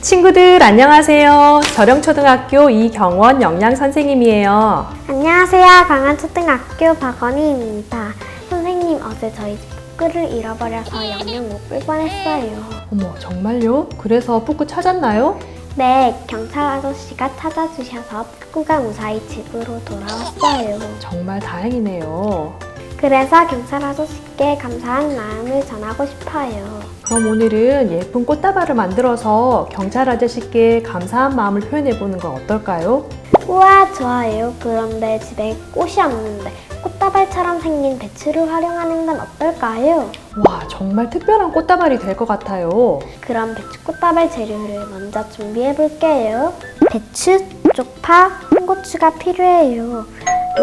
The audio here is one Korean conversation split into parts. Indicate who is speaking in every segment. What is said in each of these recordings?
Speaker 1: 친구들 안녕하세요. 저령초등학교 이경원 영양 선생님이에요.
Speaker 2: 안녕하세요. 강한초등학교 박원희입니다. 선생님, 어제 저희 집 북글을 잃어버려서 영영 못볼 뻔했어요.
Speaker 1: 어머 정말요? 그래서 뿌꾸 찾았나요?
Speaker 2: 네, 경찰 아저씨가 찾아주셔서 북구가 무사히 집으로 돌아왔어요.
Speaker 1: 정말 다행이네요.
Speaker 2: 그래서 경찰 아저씨께 감사한 마음을 전하고 싶어요.
Speaker 1: 그럼 오늘은 예쁜 꽃다발을 만들어서 경찰 아저씨께 감사한 마음을 표현해 보는 건 어떨까요?
Speaker 2: 우와, 좋아요. 그런데 집에 꽃이 없는데 꽃다발처럼 생긴 배추를 활용하는 건 어떨까요?
Speaker 1: 와 정말 특별한 꽃다발이 될 것 같아요.
Speaker 2: 그럼 배추 꽃다발 재료를 먼저 준비해 볼게요. 배추, 쪽파, 홍고추가 필요해요.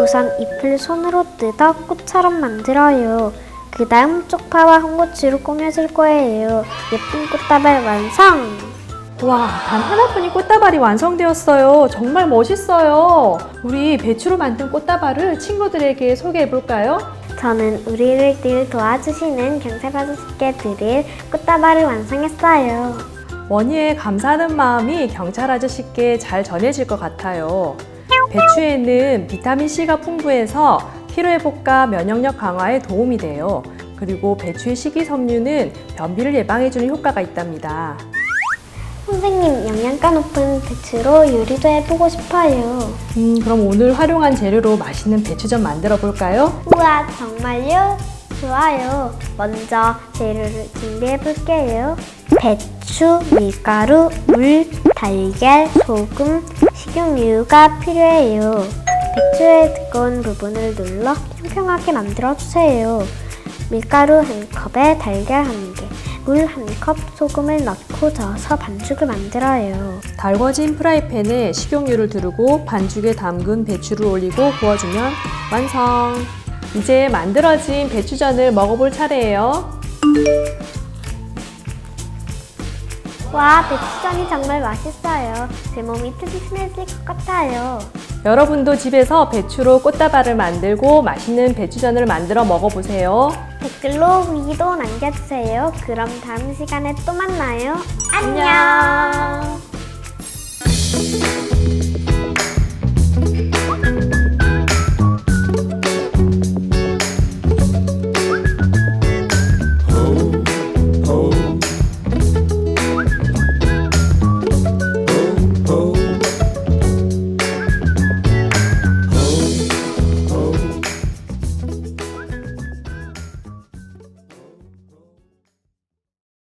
Speaker 2: 우선 잎을 손으로 뜯어 꽃처럼 만들어요. 그 다음 쪽파와 홍고추를 꾸며줄 거예요. 예쁜 꽃다발 완성!
Speaker 1: 와, 단 하나뿐인 꽃다발이 완성되었어요. 정말 멋있어요. 우리 배추로 만든 꽃다발을 친구들에게 소개해 볼까요?
Speaker 2: 저는 우리를 늘 도와주시는 경찰 아저씨께 드릴 꽃다발을 완성했어요.
Speaker 1: 원희의 감사하는 마음이 경찰 아저씨께 잘 전해질 것 같아요. 배추에는 비타민C가 풍부해서 피로회복과 면역력 강화에 도움이 돼요. 그리고 배추의 식이섬유는 변비를 예방해주는 효과가 있답니다.
Speaker 2: 선생님, 영양가 높은 배추로 요리도 해보고 싶어요.
Speaker 1: 음, 그럼 오늘 활용한 재료로 맛있는 배추전 만들어 볼까요?
Speaker 2: 우와, 정말요? 좋아요. 먼저 재료를 준비해 볼게요. 배추, 밀가루, 물, 달걀, 소금, 식용유가 필요해요. 배추의 두꺼운 부분을 눌러 평평하게 만들어 주세요. 밀가루 한 컵에 달걀 한 개, 물 한 컵, 소금을 넣고 저어서 반죽을 만들어요.
Speaker 1: 달궈진 프라이팬에 식용유를 두르고 반죽에 담근 배추를 올리고 구워주면 완성! 이제 만들어진 배추전을 먹어볼 차례예요.
Speaker 2: 와, 배추전이 정말 맛있어요. 제 몸이 튼튼해질 것 같아요.
Speaker 1: 여러분도 집에서 배추로 꽃다발을 만들고 맛있는 배추전을 만들어 먹어보세요.
Speaker 2: 댓글로 후기도 남겨주세요. 그럼 다음 시간에 또 만나요. 안녕.